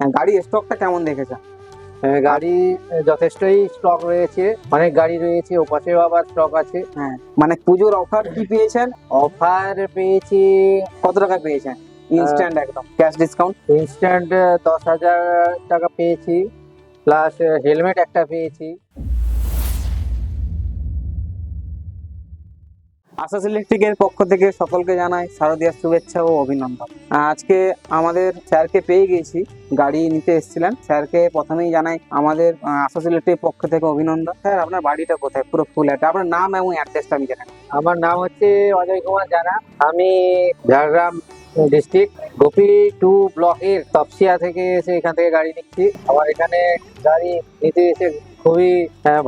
হ্যাঁ, গাড়ি স্টকটা কেমন দেখেছে? হ্যাঁ, গাড়ি যথেষ্টই স্টক রয়েছে। অনেক গাড়ি রয়েছে ওপাশে বাবার আবার স্টক আছে। হ্যাঁ মানে পুজোর অফার কি পেয়েছেন? অফার পেয়েছি কত টাকা পেয়েছেন? ইনস্ট্যান্ট একদম ক্যাশ ডিসকাউন্ট ইনস্ট্যান্ট দশ হাজার টাকা পেয়েছি। প্লাস হেলমেট একটা পেয়েছি। আসাস ইলেকট্রিকের পক্ষ থেকে সকলকে জানাই শারদীয়ার শুভেচ্ছা ও অভিনন্দন। আজকে আমাদের স্যারকে পেয়ে গিয়েছি, গাড়ি নিতে এসেছিলেন। স্যারকে প্রথমেই জানাই আমাদের আসাস ইলেকট্রিকের পক্ষ থেকে অভিনন্দন। স্যার, আপনার বাড়িটা কোথায়? পুরো ফুল একটা আপনার নাম এবং অ্যাড্রেসটা আমি জানাই আমার নাম হচ্ছে অজয় কুমার জানা। আমি ঝাড়গ্রাম ডিস্ট্রিক্ট গোপী টু ব্লকের তপসিয়া থেকে এসে এখান থেকে গাড়ি নিচ্ছি। আমার এখানে গাড়ি নিতে এসে খুবই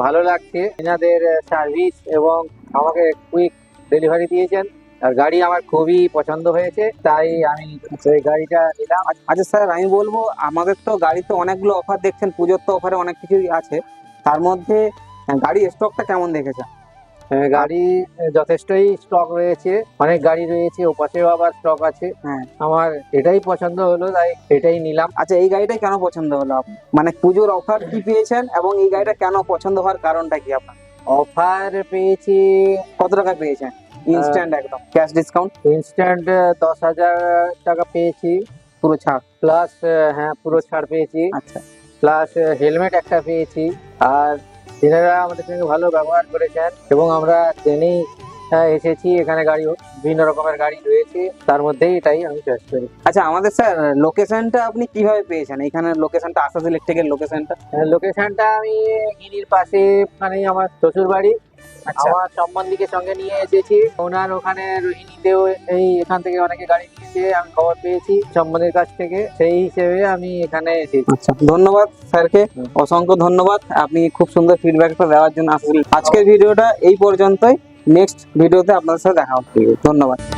ভালো লাগছে। এনাদের সার্ভিস এবং আমাকে কুইক ডেলিভারি দিয়েছেন। আর গাড়ি আমার খুবই পছন্দ হয়েছে তাই আমি সেই গাড়িটা নিলাম। আচ্ছা স্যার আমি বলব আমাদের তো গাড়িতে অনেকগুলো অফার দেখছেন পুজোর তো অফারে অনেক কিছুই আছে। তার মধ্যে গাড়ি স্টকটা কেমন দেখেছেন? গাড়ি যথেষ্টই স্টক রয়েছে অনেক গাড়ি রয়েছে ও পাশেও আবার স্টক আছে। হ্যাঁ। আমার এটাই পছন্দ হলো তাই এটাই নিলাম। আচ্ছা এই গাড়িটা কেন পছন্দ হলো? মানে পুজোর অফার কি পেয়েছেন এবং এই গাড়িটা কেন পছন্দ হওয়ার কারণটা কি আপনার? অফার পেয়েছি কত টাকা পেয়েছেন ইনস্ট্যান্ট একদম। ক্যাশ ডিসকাউন্ট ইনস্ট্যান্ট দশ হাজার টাকা পেয়েছি পুরো ছাড়। প্লাস হ্যাঁ পুরো ছাড় পেয়েছি। আচ্ছা। প্লাস হেলমেট একটা পেয়েছি। আর এনারা আমাদের সঙ্গে ভালো ব্যবহার করেছেন। এবং আমরা ট্রেনেই আহ, এসেছি। এখানে গাড়ি বিভিন্ন রকমের গাড়ি রয়েছে। তার মধ্যেই এটাই আমি চয়েস করি। আচ্ছা আমাদের স্যার লোকেশনটা আপনি কীভাবে পেয়েছেন? এখানে লোকেশনটা আসাস ইলেকট্রিকের লোকেশনটা লোকেশনটা আমি গিরির পাশে ওখানেই আমার শ্বশুর বাড়ি আচ্ছা। আমার সম্বন্ধীকে সঙ্গে নিয়ে এসেছি। ওনার ওখানে রোহিণীতেও এই এখান থেকে অনেকে গাড়ি নিয়েছে আমি খবর পেয়েছি সম্বন্ধীর কাছ থেকে। সেই হিসেবে আমি এখানে এসেছি। আচ্ছা ধন্যবাদ স্যারকে। অসংখ্য ধন্যবাদ। আপনি খুব সুন্দর ফিডব্যাকটা দেওয়ার জন্য আসাস আজকের ভিডিওটা এই পর্যন্তই। নেক্সট ভিডিওতে আপনাদের সাথে দেখা হচ্ছে ধন্যবাদ।